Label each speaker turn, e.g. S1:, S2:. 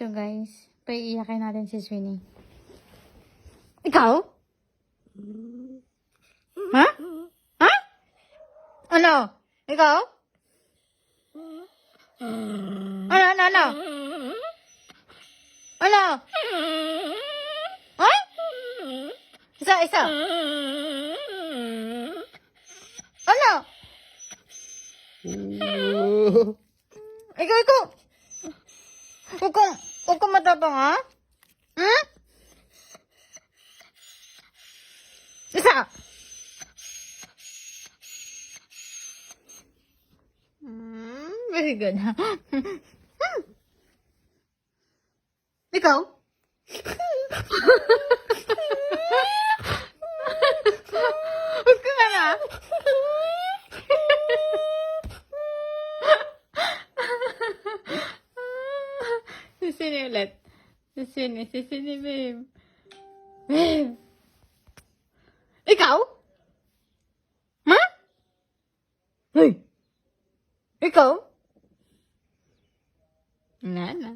S1: So guys, paiiyakin natin si Sweeney. Ikaw? Ha? Ha? Ano? Ikaw? Ano, ano, ano? Ano? Ha? Isa, isa. Ano? Ikaw, ikaw. Huwag kang, huwag kang matapang, ha? Hmm? Isa. Hmm, very good. Hmm. Ikaw? Huwag ka nga na. Sisini ulit. Sisini, sisini, babe. Babe. Ikaw? Ha? Hey. Ikaw? Na na.